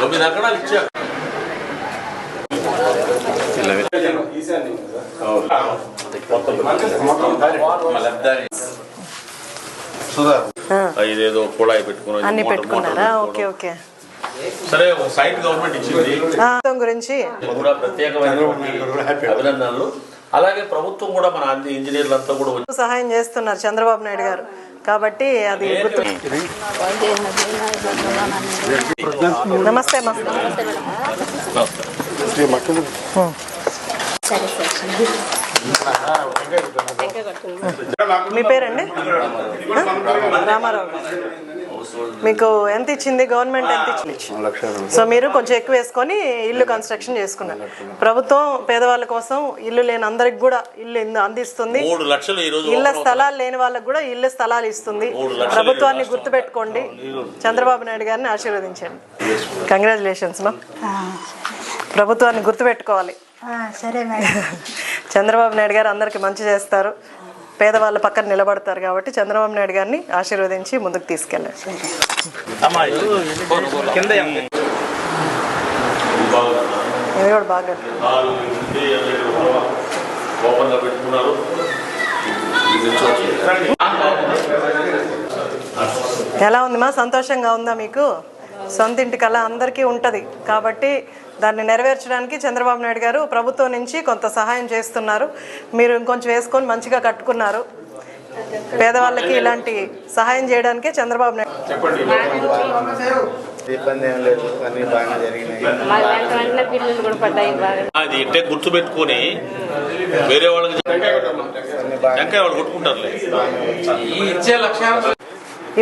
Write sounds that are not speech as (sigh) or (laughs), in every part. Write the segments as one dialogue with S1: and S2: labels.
S1: తొమ్మిది ఇచ్చారు. ఇదేదో
S2: అన్ని పెట్టుకున్నారా? Okay okay.
S1: సరే ఒక సైట్ గవర్నమెంట్ ఇచ్చింది.
S2: గురించి.
S1: కూడా అభినందనలు. అలాగే ప్రభుత్వం కూడా మన ఇంజనీర్లంతా కూడా
S2: సహాయం చేస్తున్నారు చంద్రబాబు నాయుడు గారు. కాబట్టి అది గుర్తు నమస్తే మీ పేరండి? రామారావు మీకు ఎంత ఇచ్చింది? గవర్నమెంట్ ఎంత ఇచ్చింది? సో మీరు కొంచెం ఎక్కువ వేసుకొని ఇల్లు కన్స్ట్రక్షన్ చేసుకున్నారు. ప్రభుత్వం పేదవాళ్ళ కోసం ఇల్లు లేని అందరికి కూడా ఇల్లు అందిస్తుంది.
S1: మూడు లక్షలు ఈ రోజు
S2: ఇళ్ళ స్థలాలు లేని వాళ్ళకి కూడా ఇల్లు స్థలాలు ఇస్తుంది. ప్రభుత్వాన్ని గుర్తుపెట్టుకోండి. చంద్రబాబు నాయుడు గారిని ఆశీర్వదించండి. కంగ్రాచులేషన్స్ మా ప్రభుత్వాన్ని గుర్తుపెట్టుకోవాలి.
S3: సరే మేడం. (laughs)
S2: చంద్రబాబు నాయుడు గారు అందరికీ మంచి చేస్తారు. పేదవాళ్ళ పక్కన నిలబడతారు కాబట్టి చంద్రబాబు నాయుడు గారిని ఆశీర్వదించి ముందుకు తీసుకెళ్ళారు కూడా బాగా ఎలా ఉంది మా? సంతోషంగా ఉందా మీకు? సొంత ఇంటి అందరికీ ఉంటుంది. కాబట్టి దాన్ని నెరవేర్చడానికి చంద్రబాబు నాయుడు గారు ప్రభుత్వం నుంచి కొంత సహాయం చేస్తున్నారు. మీరు ఇంకొంచెం వేసుకొని మంచిగా కట్టుకున్నారు. పేదవాళ్ళకి ఇలాంటి సహాయం చేయడానికే చంద్రబాబు నాయుడు
S1: అది ఇట్టే గుర్తు పెట్టుకొని వేరే వాళ్ళకి
S4: అన్ని బాగా
S1: టెంకాయ వాళ్ళు కొట్టుకుంటారులే.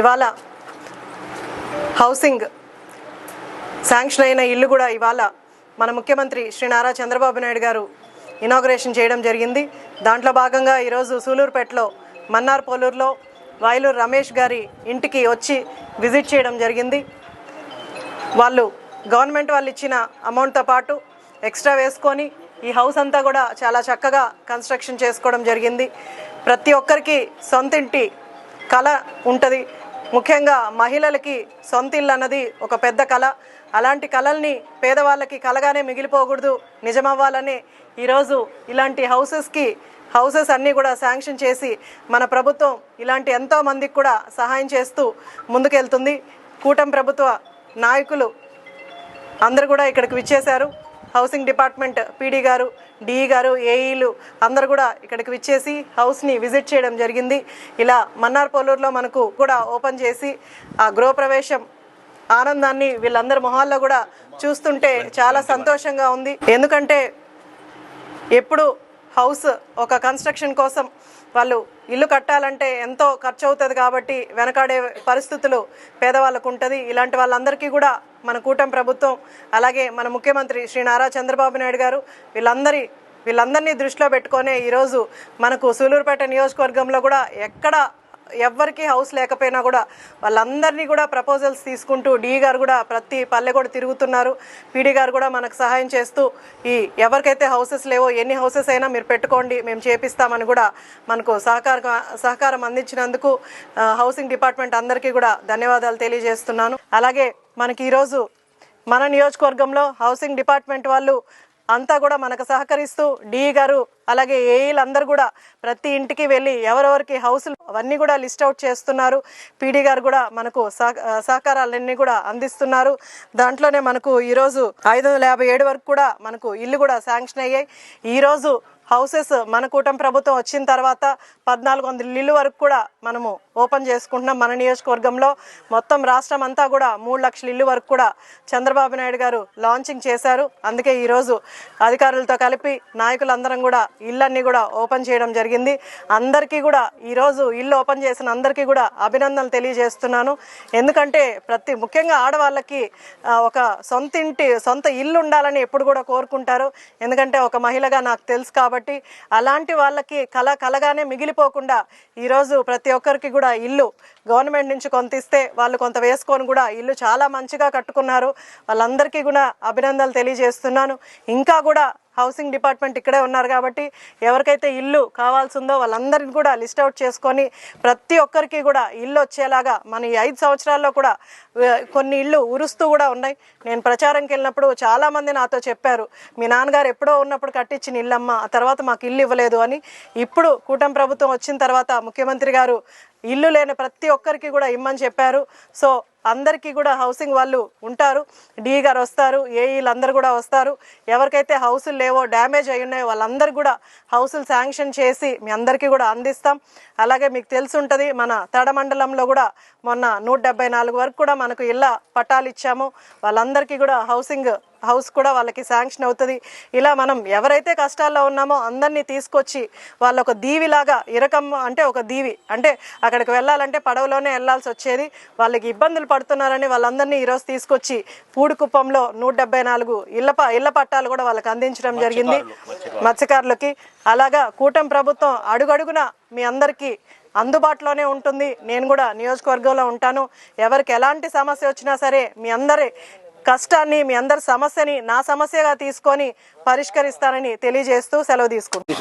S2: ఇవాళ హౌసింగ్ శాంక్షన్ అయిన ఇల్లు కూడా ఇవాళ మన ముఖ్యమంత్రి శ్రీ నారా చంద్రబాబు నాయుడు గారు ఇనాగ్రేషన్ చేయడం జరిగింది. దాంట్లో భాగంగా ఈరోజు సూలూరుపేటలో మన్నార్ పోలూరులో వాయలూరు రమేష్ గారి ఇంటికి వచ్చి విజిట్ చేయడం జరిగింది. వాళ్ళు గవర్నమెంట్ వాళ్ళు ఇచ్చిన అమౌంట్తో పాటు ఎక్స్ట్రా వేసుకొని ఈ హౌస్ అంతా కూడా చాలా చక్కగా కన్స్ట్రక్షన్ చేసుకోవడం జరిగింది. ప్రతి ఒక్కరికి సొంత ఇంటి కళ ఉంటుంది. ముఖ్యంగా మహిళలకి సొంత ఇల్లు అన్నది ఒక పెద్ద కళ. అలాంటి కళల్ని పేదవాళ్ళకి కలగానే మిగిలిపోకూడదు. నిజమవ్వాలని ఈరోజు ఇలాంటి హౌసెస్కి హౌసెస్ అన్నీ కూడా శాంక్షన్ చేసి మన ప్రభుత్వం ఇలాంటి ఎంతో మందికి కూడా సహాయం చేస్తూ ముందుకెళ్తుంది. కూటమి ప్రభుత్వ నాయకులు అందరు కూడా ఇక్కడికి విచ్చేశారు. హౌసింగ్ డిపార్ట్మెంట్ పీడీ గారు డిఈ గారు ఏఈలు అందరు కూడా ఇక్కడికి విచ్చేసి హౌస్ని విజిట్ చేయడం జరిగింది. ఇలా మన్నార్ పోలూరులో మనకు కూడా ఓపెన్ చేసి ఆ గృహప్రవేశం ఆనందాన్ని వీళ్ళందరి మొహాల్లో కూడా చూస్తుంటే చాలా సంతోషంగా ఉంది. ఎందుకంటే ఎప్పుడు హౌస్ ఒక కన్స్ట్రక్షన్ కోసం వాళ్ళు ఇల్లు కట్టాలంటే ఎంతో ఖర్చు అవుతుంది కాబట్టి వెనకాడే పరిస్థితులు పేదవాళ్ళకు ఉంటుంది. ఇలాంటి వాళ్ళందరికీ కూడా మన కూటమి ప్రభుత్వం అలాగే మన ముఖ్యమంత్రి శ్రీ నారా చంద్రబాబు నాయుడు గారు వీళ్ళందరి వీళ్ళందరినీ దృష్టిలో పెట్టుకొనే ఈరోజు మనకు సూలూరుపేట నియోజకవర్గంలో కూడా ఎక్కడ ఎవరికి హౌస్ లేకపోయినా కూడా వాళ్ళందరినీ కూడా ప్రపోజల్స్ తీసుకుంటూ డి గారు కూడా ప్రతి పల్లె కూడా తిరుగుతున్నారు. పీడీ గారు కూడా మనకు సహాయం చేస్తూ ఈ ఎవరికైతే హౌసెస్ లేవో ఎన్ని హౌసెస్ అయినా మీరు పెట్టుకోండి మేము చేపిస్తామని కూడా మనకు సహకార సహకారం అందించినందుకు హౌసింగ్ డిపార్ట్మెంట్ అందరికీ కూడా ధన్యవాదాలు తెలియజేస్తున్నాను. అలాగే మనకి ఈరోజు మన నియోజకవర్గంలో హౌసింగ్ డిపార్ట్మెంట్ వాళ్ళు అంతా కూడా మనకు సహకరిస్తూ డిఈ గారు అలాగే ఏఈలు అందరు కూడా ప్రతి ఇంటికి వెళ్ళి ఎవరెవరికి హౌసులు అవన్నీ కూడా లిస్ట్ అవుట్ చేస్తున్నారు. పీడీ గారు కూడా మనకు సహకారాలన్నీ కూడా అందిస్తున్నారు. దాంట్లోనే మనకు ఈరోజు ఐదు వందల యాభై ఏడు వరకు కూడా మనకు ఇల్లు కూడా శాంక్షన్ అయ్యాయి. ఈరోజు హౌసెస్ మన కూటమి ప్రభుత్వం వచ్చిన తర్వాత పద్నాలుగు వందల ఇల్లు వరకు కూడా మనము ఓపెన్ చేసుకుంటున్నాం మన నియోజకవర్గంలో. మొత్తం రాష్ట్రం అంతా కూడా మూడు లక్షల ఇల్లు వరకు కూడా చంద్రబాబు నాయుడు గారు లాంచింగ్ చేశారు. అందుకే ఈరోజు అధికారులతో కలిపి నాయకులందరం కూడా ఇళ్ళన్నీ కూడా ఓపెన్ చేయడం జరిగింది. అందరికీ కూడా ఈరోజు ఇల్లు ఓపెన్ చేసిన అందరికీ కూడా అభినందనలు తెలియజేస్తున్నాను. ఎందుకంటే ప్రతి ముఖ్యంగా ఆడవాళ్ళకి ఒక సొంత ఇంటి సొంత ఇల్లు ఉండాలని ఎప్పుడు కూడా కోరుకుంటారు. ఎందుకంటే ఒక మహిళగా నాకు తెలుసు కాబట్టి అలాంటి వాళ్ళకి కళ కలగానే మిగిలిపోకుండా ఈరోజు ప్రతి ఒక్కరికి కూడా కూడా ఇల్లు గవర్నమెంట్ నుంచి కొంత ఇస్తే వాళ్ళు కొంత వేసుకొని కూడా ఇల్లు చాలా మంచిగా కట్టుకున్నారు. వాళ్ళందరికీ కూడా అభినందనలు తెలియజేస్తున్నాను. ఇంకా కూడా హౌసింగ్ డిపార్ట్మెంట్ ఇక్కడే ఉన్నారు కాబట్టి ఎవరికైతే ఇల్లు కావాల్సిందో వాళ్ళందరిని కూడా లిస్ట్ అవుట్ చేసుకొని ప్రతి ఒక్కరికి కూడా ఇల్లు వచ్చేలాగా మన ఈ ఐదు సంవత్సరాల్లో కూడా కొన్ని ఇల్లు ఉరుస్తూ కూడా ఉన్నాయి. నేను ప్రచారంకి వెళ్ళినప్పుడు చాలామంది నాతో చెప్పారు మీ నాన్నగారు ఎప్పుడో ఉన్నప్పుడు కట్టించిన ఇల్లమ్మ ఆ తర్వాత మాకు ఇల్లు ఇవ్వలేదు అని. ఇప్పుడు కూటమి ప్రభుత్వం వచ్చిన తర్వాత ముఖ్యమంత్రి గారు ఇల్లు లేని ప్రతి ఒక్కరికి కూడా ఇమ్మని చెప్పారు. సో అందరికీ కూడా హౌసింగ్ వాళ్ళు ఉంటారు. డిఈ గారు వస్తారు ఏఈలు అందరు కూడా వస్తారు. ఎవరికైతే హౌసులు లేవో డ్యామేజ్ అయి ఉన్నాయో వాళ్ళందరూ కూడా హౌసులు శాంక్షన్ చేసి మీ అందరికీ కూడా అందిస్తాం. అలాగే మీకు తెలిసి ఉంటుంది మన తడ మండలంలో కూడా మొన్న నూట డెబ్బై నాలుగు వరకు కూడా మనకు ఇళ్ళ పట్టాలు ఇచ్చాము. వాళ్ళందరికీ కూడా హౌసింగ్ హౌస్ కూడా వాళ్ళకి శాంక్షన్ అవుతుంది. ఇలా మనం ఎవరైతే కష్టాల్లో ఉన్నామో అందరినీ తీసుకొచ్చి వాళ్ళ ఒక దీవిలాగా ఇరకం అంటే ఒక దీవి అంటే అక్కడికి వెళ్ళాలంటే పడవలోనే వెళ్ళాల్సి వచ్చేది. వాళ్ళకి ఇబ్బందులు పడుతున్నారని వాళ్ళందరినీ ఈరోజు తీసుకొచ్చి పూడికుప్పంలో నూట డెబ్బై నాలుగు ఇళ్ళ ప- ఇళ్ళ పట్టాలు కూడా వాళ్ళకి అందించడం జరిగింది. మత్స్యకారులకి. అలాగా కూటమి ప్రభుత్వం అడుగడుగున మీ అందరికీ అందుబాటులోనే ఉంటుంది. నేను కూడా నియోజకవర్గంలో ఉంటాను. ఎవరికి ఎలాంటి సమస్య వచ్చినా సరే మీ అందరి కష్టాన్ని మీ అందరి సమస్యని నా సమస్యగా తీసుకొని పరిష్కరిస్తానని తెలియజేస్తూ సెలవు తీసుకుంటాను